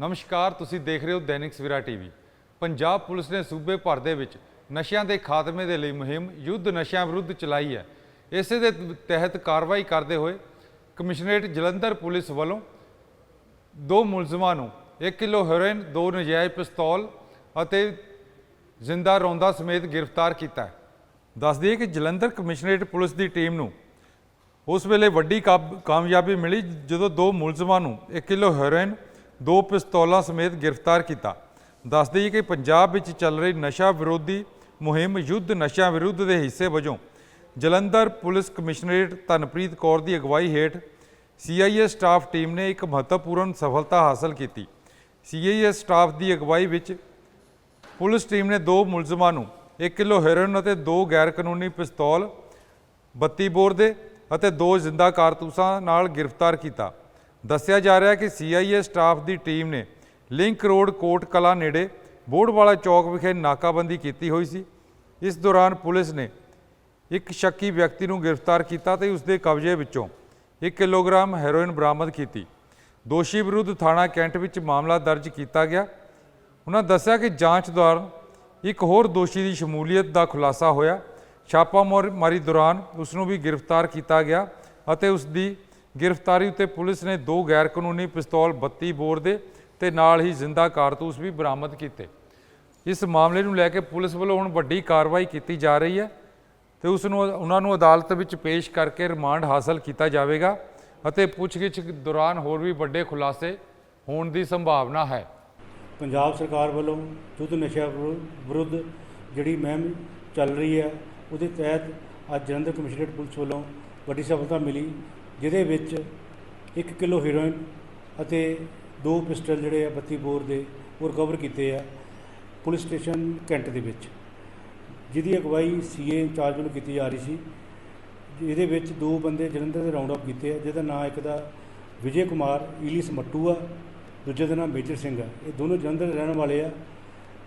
ਨਮਸਕਾਰ, ਤੁਸੀਂ ਦੇਖ ਰਹੇ ਹੋ ਦੈਨਿਕ ਸਵੇਰਾ ਟੀਵੀ। ਪੰਜਾਬ ਪੁਲਿਸ ਨੇ ਸੂਬੇ ਭਰ ਦੇ ਵਿੱਚ ਨਸ਼ਿਆਂ ਦੇ ਖਾਤਮੇ ਦੇ ਲਈ ਮੁਹਿੰਮ ਯੁੱਧ ਨਸ਼ਿਆਂ ਵਿਰੁੱਧ ਚਲਾਈ ਹੈ। ਇਸੇ ਦੇ ਤਹਿਤ ਕਾਰਵਾਈ ਕਰਦੇ ਹੋਏ ਕਮਿਸ਼ਨਰੇਟ ਜਲੰਧਰ ਪੁਲਿਸ ਵੱਲੋਂ ਦੋ ਮੁਲਜ਼ਮਾਂ ਨੂੰ 1 ਕਿਲੋ ਹੈਰੋਇਨ, ਦੋ ਨਜਾਇਜ਼ ਪਿਸਤੌਲ ਅਤੇ ਜ਼ਿੰਦਾ ਰੌਂਦਾ ਸਮੇਤ ਗ੍ਰਿਫਤਾਰ ਕੀਤਾ ਹੈ। ਦੱਸ ਦਈਏ ਕਿ ਜਲੰਧਰ ਕਮਿਸ਼ਨਰੇਟ ਪੁਲਿਸ ਦੀ ਟੀਮ ਨੂੰ ਉਸ ਵੇਲੇ ਵੱਡੀ ਕਾਬ- ਕਾਮਯਾਬੀ ਮਿਲੀ ਜਦੋਂ ਦੋ ਮੁਲਜ਼ਮਾਂ ਨੂੰ 1 ਕਿਲੋ ਹੈਰੋਇਨ ਦੋ ਪਿਸਤੌਲਾਂ ਸਮੇਤ ਗ੍ਰਿਫਤਾਰ ਕੀਤਾ। ਦੱਸ ਦਈਏ ਕਿ ਪੰਜਾਬ ਵਿੱਚ ਚੱਲ ਰਹੀ ਨਸ਼ਾ ਵਿਰੋਧੀ ਮੁਹਿੰਮ ਯੁੱਧ ਨਸ਼ਿਆਂ ਵਿਰੁੱਧ ਦੇ ਹਿੱਸੇ ਵਜੋਂ ਜਲੰਧਰ ਪੁਲਿਸ ਕਮਿਸ਼ਨਰੇਟ ਧਨਪ੍ਰੀਤ ਕੌਰ ਦੀ ਅਗਵਾਈ ਹੇਠ ਸੀਆਈਏ ਸਟਾਫ ਟੀਮ ਨੇ ਇੱਕ ਮਹੱਤਵਪੂਰਨ ਸਫਲਤਾ ਹਾਸਲ ਕੀਤੀ। ਸੀਆਈਏ ਸਟਾਫ ਦੀ ਅਗਵਾਈ ਵਿੱਚ ਪੁਲਿਸ ਟੀਮ ਨੇ ਦੋ ਮੁਲਜ਼ਮਾਂ ਨੂੰ 1 ਕਿਲੋ ਹੈਰੋਇਨ ਅਤੇ ਦੋ ਗੈਰ ਕਾਨੂੰਨੀ ਪਿਸਤੌਲ 32 ਬੋਰ ਦੇ ਅਤੇ ਦੋ ਜ਼ਿੰਦਾ ਕਾਰਤੂਸਾਂ ਨਾਲ ਗ੍ਰਿਫਤਾਰ ਕੀਤਾ। ਦੱਸਿਆ ਜਾ ਰਿਹਾ ਹੈ ਕਿ ਸੀਆਈਏ ਸਟਾਫ ਦੀ ਟੀਮ ਨੇ ਲਿੰਕ ਰੋਡ ਕੋਟ ਕਲਾ ਨੇੜੇ ਬੋੜਵਾਲਾ ਚੌਕ ਵਿਖੇ ਨਾਕਾਬੰਦੀ ਕੀਤੀ ਹੋਈ ਸੀ। ਇਸ ਦੌਰਾਨ ਪੁਲਿਸ ਨੇ ਇੱਕ ਸ਼ੱਕੀ ਵਿਅਕਤੀ ਨੂੰ ਗ੍ਰਿਫਤਾਰ ਕੀਤਾ ਤੇ ਉਸ ਦੇ ਕਬਜ਼ੇ ਵਿੱਚੋਂ 1 ਕਿਲੋਗ੍ਰਾਮ ਹੈਰੋਇਨ ਬਰਾਮਦ ਕੀਤੀ। ਦੋਸ਼ੀ ਵਿਰੁੱਧ ਥਾਣਾ ਕੈਂਟ ਵਿੱਚ ਮਾਮਲਾ ਦਰਜ ਕੀਤਾ ਗਿਆ। ਉਹਨਾਂ ਦੱਸਿਆ ਕਿ ਜਾਂਚ ਦੌਰਾਨ ਇੱਕ ਹੋਰ ਦੋਸ਼ੀ ਦੀ ਸ਼ਮੂਲੀਅਤ ਦਾ ਖੁਲਾਸਾ ਹੋਇਆ। ਛਾਪਾਮਾਰੀ ਦੌਰਾਨ ਉਸ ਨੂੰ ਵੀ ਗ੍ਰਿਫਤਾਰ ਕੀਤਾ ਗਿਆ ਅਤੇ ਉਸ ਦੀ ਗ੍ਰਿਫਤਾਰੀ ਉੱਤੇ ਪੁਲਿਸ ਨੇ ਦੋ ਗੈਰ ਕਾਨੂੰਨੀ ਪਿਸਤੌਲ 32 ਬੋਰ ਦੇ ਤੇ ਨਾਲ ਹੀ ਜ਼ਿੰਦਾ ਕਾਰਤੂਸ ਵੀ ਬਰਾਮਦ ਕੀਤੇ। ਇਸ ਮਾਮਲੇ ਨੂੰ ਲੈ ਕੇ ਪੁਲਿਸ ਵੱਲੋਂ ਹੁਣ ਵੱਡੀ ਕਾਰਵਾਈ ਕੀਤੀ ਜਾ ਰਹੀ ਹੈ ਤੇ ਉਸ ਨੂੰ ਉਹਨਾਂ ਨੂੰ ਅਦਾਲਤ ਵਿੱਚ ਪੇਸ਼ ਕਰਕੇ ਰਿਮਾਂਡ ਹਾਸਲ ਕੀਤਾ ਜਾਵੇਗਾ ਅਤੇ ਪੁੱਛਗਿੱਛ ਦੌਰਾਨ ਹੋਰ ਵੀ ਵੱਡੇ ਖੁਲਾਸੇ ਹੋਣ ਦੀ ਸੰਭਾਵਨਾ ਹੈ। ਪੰਜਾਬ ਸਰਕਾਰ ਵੱਲੋਂ ਯੁੱਧ ਨਸ਼ਾ ਵਿਰੁੱਧ ਜਿਹੜੀ ਮੁਹਿੰਮ ਚੱਲ ਰਹੀ ਹੈ, ਉਹਦੇ ਤਹਿਤ ਅੱਜ ਜਲੰਧਰ ਕਮਿਸ਼ਨਰੇਟ ਪੁਲਿਸ ਵੱਲੋਂ ਵੱਡੀ ਸਫਲਤਾ ਮਿਲੀ ਜਿਹਦੇ ਵਿੱਚ 1 ਕਿਲੋ ਹੀਰੋਇਨ ਅਤੇ ਦੋ ਪਿਸਟਲ ਜਿਹੜੇ ਆ 32 ਬੋਰ ਦੇ ਉਹ ਰਿਕਵਰ ਕੀਤੇ ਆ ਪੁਲਿਸ ਸਟੇਸ਼ਨ ਕੈਂਟ ਦੇ ਵਿੱਚ। ਜਿਹਦੀ ਅਗਵਾਈ ਸੀਏ ਇੰਚਾਰਜ ਵੱਲੋਂ ਕੀਤੀ ਜਾ ਰਹੀ ਸੀ। ਇਹਦੇ ਵਿੱਚ ਦੋ ਬੰਦੇ ਜਲੰਧਰ ਦੇ ਰਾਉਂਡ ਅਪ ਕੀਤੇ ਆ, ਜਿਹਦਾ ਨਾਂ ਇੱਕ ਦਾ ਵਿਜੇ ਕੁਮਾਰ, ਈਲੀਸ ਮੱਟੂ ਆ, ਦੂਜੇ ਦਾ ਨਾਮ ਮੇਜਰ ਸਿੰਘ ਆ। ਇਹ ਦੋਨੋਂ ਜਲੰਧਰ ਦੇ ਰਹਿਣ ਵਾਲੇ ਆ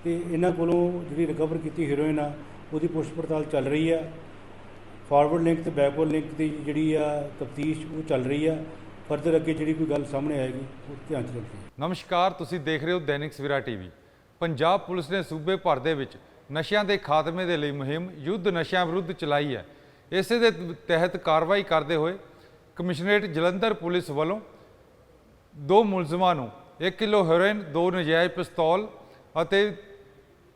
ਤੇ ਇਹਨਾਂ ਕੋਲੋਂ ਜਿਹੜੀ ਰਿਕਵਰ ਕੀਤੀ ਹੀਰੋਇਨ ਆ, ਉਹਦੀ ਪੁੱਛ ਪੜਤਾਲ ਚੱਲ ਰਹੀ ਆ। ਫਾਰਵਰਡ ਲਿੰਕ ਤੇ ਬੈਕਵਰਡ ਲਿੰਕ ਦੀ ਜਿਹੜੀ ਆ ਤਫਤੀਸ਼ ਉਹ ਚੱਲ ਰਹੀ ਆ। ਫਰਦਰ ਅੱਗੇ ਜਿਹੜੀ ਕੋਈ ਗੱਲ ਸਾਹਮਣੇ ਆਏਗੀ, ਉਹ ਧਿਆਨ ਚ ਰੱਖੀਏ। ਨਮਸਕਾਰ, ਤੁਸੀਂ ਦੇਖ ਰਹੇ ਹੋ ਦੈਨਿਕ ਸਵੇਰਾ ਟੀਵੀ। ਪੰਜਾਬ ਪੁਲਿਸ ਨੇ ਸੂਬੇ ਭਰ ਦੇ ਵਿੱਚ ਨਸ਼ਿਆਂ ਦੇ ਖਾਤਮੇ ਦੇ ਲਈ ਮੁਹਿੰਮ ਯੁੱਧ ਨਸ਼ਿਆਂ ਵਿਰੁੱਧ ਚਲਾਈ ਹੈ। ਇਸੇ ਦੇ ਤਹਿਤ ਕਾਰਵਾਈ ਕਰਦੇ ਹੋਏ ਕਮਿਸ਼ਨਰੇਟ ਜਲੰਧਰ ਪੁਲਿਸ ਵੱਲੋਂ ਦੋ ਮੁਲਜ਼ਮਾਂ ਨੂੰ 1 ਕਿਲੋ ਹੈਰੋਇਨ, ਦੋ ਨਜਾਇਜ਼ ਪਿਸਤੌਲ ਅਤੇ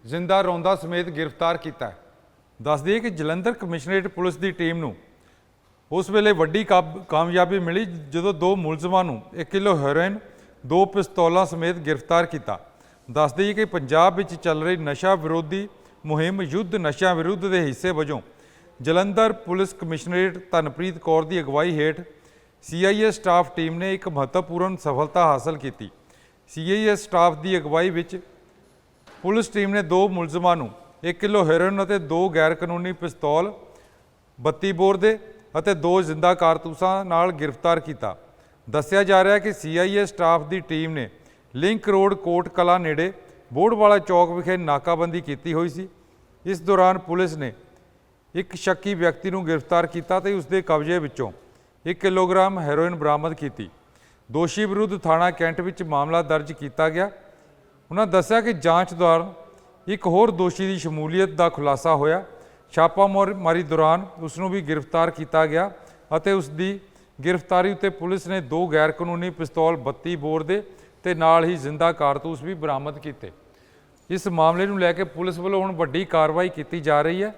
ਜ਼ਿੰਦਾ ਰੌਂਦਾ ਸਮੇਤ ਗ੍ਰਿਫਤਾਰ ਕੀਤਾ ਹੈ। ਦੱਸ ਦਈਏ ਕਿ ਜਲੰਧਰ ਕਮਿਸ਼ਨਰੇਟ ਪੁਲਿਸ ਦੀ ਟੀਮ ਨੂੰ ਉਸ ਵੇਲੇ ਵੱਡੀ ਕਾਬ- ਕਾਮਯਾਬੀ ਮਿਲੀ ਜਦੋਂ ਦੋ ਮੁਲਜ਼ਮਾਂ ਨੂੰ 1 ਕਿਲੋ ਹੈਰੋਇਨ, ਦੋ ਪਿਸਤੌਲਾਂ ਸਮੇਤ ਗ੍ਰਿਫਤਾਰ ਕੀਤਾ। ਦੱਸ ਦਈਏ ਕਿ ਪੰਜਾਬ ਵਿੱਚ ਚੱਲ ਰਹੀ ਨਸ਼ਾ ਵਿਰੋਧੀ ਮੁਹਿੰਮ ਯੁੱਧ ਨਸ਼ਿਆਂ ਵਿਰੁੱਧ ਦੇ ਹਿੱਸੇ ਵਜੋਂ ਜਲੰਧਰ ਪੁਲਿਸ ਕਮਿਸ਼ਨਰੇਟ ਧਨਪ੍ਰੀਤ ਕੌਰ ਦੀ ਅਗਵਾਈ ਹੇਠ ਸੀਆਈਏ ਸਟਾਫ ਟੀਮ ਨੇ ਇੱਕ ਮਹੱਤਵਪੂਰਨ ਸਫਲਤਾ ਹਾਸਲ ਕੀਤੀ। ਸੀਆਈਏ ਸਟਾਫ ਦੀ ਅਗਵਾਈ ਵਿੱਚ ਪੁਲਿਸ ਟੀਮ ਨੇ ਦੋ ਮੁਲਜ਼ਮਾਂ ਨੂੰ 1 ਕਿਲੋ ਹੈਰੋਇਨ ਅਤੇ ਦੋ ਗੈਰ ਕਾਨੂੰਨੀ ਪਿਸਤੌਲ 32 ਬੋਰ ਦੇ ਅਤੇ ਦੋ ਜ਼ਿੰਦਾ ਕਾਰਤੂਸਾਂ ਨਾਲ ਗ੍ਰਿਫਤਾਰ ਕੀਤਾ। ਦੱਸਿਆ ਜਾ ਰਿਹਾ ਹੈ ਕਿ ਸੀਆਈਏ ਸਟਾਫ ਦੀ ਟੀਮ ਨੇ ਲਿੰਕ ਰੋਡ ਕੋਟ ਕਲਾ ਨੇੜੇ ਬੋੜਵਾਲਾ ਚੌਕ ਵਿਖੇ ਨਾਕਾਬੰਦੀ ਕੀਤੀ ਹੋਈ ਸੀ। ਇਸ ਦੌਰਾਨ ਪੁਲਿਸ ਨੇ ਇੱਕ ਸ਼ੱਕੀ ਵਿਅਕਤੀ ਨੂੰ ਗ੍ਰਿਫਤਾਰ ਕੀਤਾ ਤੇ ਉਸ ਦੇ ਕਬਜ਼ੇ ਵਿੱਚੋਂ 1 ਕਿਲੋਗ੍ਰਾਮ ਹੈਰੋਇਨ ਬਰਾਮਦ ਕੀਤੀ। ਦੋਸ਼ੀ ਵਿਰੁੱਧ ਥਾਣਾ ਕੈਂਟ ਵਿੱਚ ਮਾਮਲਾ ਦਰਜ ਕੀਤਾ ਗਿਆ। ਉਹਨਾਂ ਦੱਸਿਆ ਕਿ ਜਾਂਚ ਦੌਰਾਨ ਇੱਕ ਹੋਰ ਦੋਸ਼ੀ ਦੀ ਸ਼ਮੂਲੀਅਤ ਦਾ ਖੁਲਾਸਾ ਹੋਇਆ। ਛਾਪਾਮਾਰੀ ਦੌਰਾਨ ਉਸ ਨੂੰ ਵੀ ਗ੍ਰਿਫਤਾਰ ਕੀਤਾ ਗਿਆ ਅਤੇ ਉਸ ਦੀ ਗ੍ਰਿਫਤਾਰੀ ਉੱਤੇ ਪੁਲਿਸ ਨੇ ਦੋ ਗੈਰ ਕਾਨੂੰਨੀ ਪਿਸਤੌਲ 32 ਬੋਰ ਦੇ ਤੇ ਨਾਲ ਹੀ ਜ਼ਿੰਦਾ ਕਾਰਤੂਸ ਵੀ ਬਰਾਮਦ ਕੀਤੇ। ਇਸ ਮਾਮਲੇ ਨੂੰ ਲੈ ਕੇ ਪੁਲਿਸ ਵੱਲੋਂ ਹੁਣ ਵੱਡੀ ਕਾਰਵਾਈ ਕੀਤੀ ਜਾ ਰਹੀ ਹੈ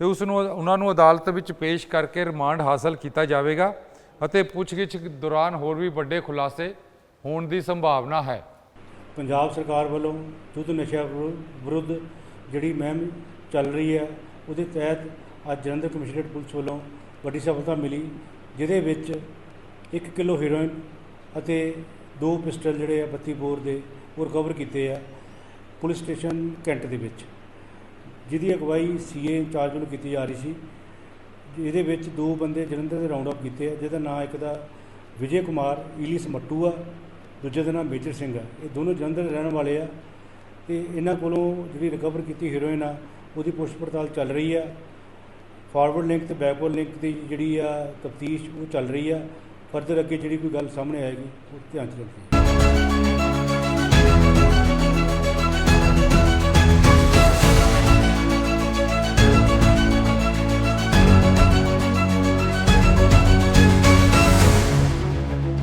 ਤੇ ਉਸ ਨੂੰ ਉਹਨਾਂ ਨੂੰ ਅਦਾਲਤ ਵਿੱਚ ਪੇਸ਼ ਕਰਕੇ ਰਿਮਾਂਡ ਹਾਸਲ ਕੀਤਾ ਜਾਵੇਗਾ ਅਤੇ ਪੁੱਛਗਿੱਛ ਦੌਰਾਨ ਹੋਰ ਵੀ ਵੱਡੇ ਖੁਲਾਸੇ ਹੋਣ ਦੀ ਸੰਭਾਵਨਾ ਹੈ। ਪੰਜਾਬ ਸਰਕਾਰ ਵੱਲੋਂ ਯੁੱਧ ਨਸ਼ਾ ਵਿਰੁ- ਵਿਰੁੱਧ ਜਿਹੜੀ ਮੁਹਿੰਮ ਚੱਲ ਰਹੀ ਹੈ, ਉਹਦੇ ਤਹਿਤ ਅੱਜ ਜਲੰਧਰ ਕਮਿਸ਼ਨਰੇਟ ਪੁਲਿਸ ਵੱਲੋਂ ਵੱਡੀ ਸਫਲਤਾ ਮਿਲੀ, ਜਿਹਦੇ ਵਿੱਚ 1 ਕਿਲੋ ਹੀਰੋਇਨ ਅਤੇ ਦੋ ਪਿਸਟਲ ਜਿਹੜੇ ਆ 32 ਬੋਰ ਦੇ ਉਹ ਰਿਕਵਰ ਕੀਤੇ ਆ ਪੁਲਿਸ ਸਟੇਸ਼ਨ ਕੈਂਟ ਦੇ ਵਿੱਚ। ਜਿਹਦੀ ਅਗਵਾਈ ਸੀਏ ਇੰਚਾਰਜ ਵੱਲੋਂ ਕੀਤੀ ਜਾ ਰਹੀ ਸੀ। ਇਹਦੇ ਵਿੱਚ ਦੋ ਬੰਦੇ ਜਲੰਧਰ ਦੇ ਰਾਉਂਡ ਅਪ ਕੀਤੇ ਆ, ਜਿਹਦਾ ਨਾਂ ਇੱਕ ਦਾ ਵਿਜੇ ਕੁਮਾਰ, ਈਲੀਸ ਮੱਟੂ ਆ ਦੂਜੇ ਦਾ ਨਾਮ ਮੇਜਰ ਸਿੰਘ ਆ। ਇਹ ਦੋਨੋਂ ਜਲੰਧਰ ਦੇ ਰਹਿਣ ਵਾਲੇ ਆ ਤੇ ਇਹਨਾਂ ਕੋਲੋਂ ਜਿਹੜੀ ਰਿਕਵਰ ਕੀਤੀ ਹੀਰੋਇਨ ਆ, ਉਹਦੀ ਪੁੱਛ ਪੜਤਾਲ ਚੱਲ ਰਹੀ ਆ। ਫਾਰਵਰਡ ਲਿੰਕ ਤੇ ਬੈਕਵਰਡ ਲਿੰਕ ਦੀ ਜਿਹੜੀ ਆ ਤਫਤੀਸ਼ ਉਹ ਚੱਲ ਰਹੀ ਆ। ਫਰਦਰ ਅੱਗੇ ਜਿਹੜੀ ਕੋਈ ਗੱਲ ਸਾਹਮਣੇ ਆਏਗੀ, ਉਹ ਧਿਆਨ ਚ ਰੱਖੀਏ।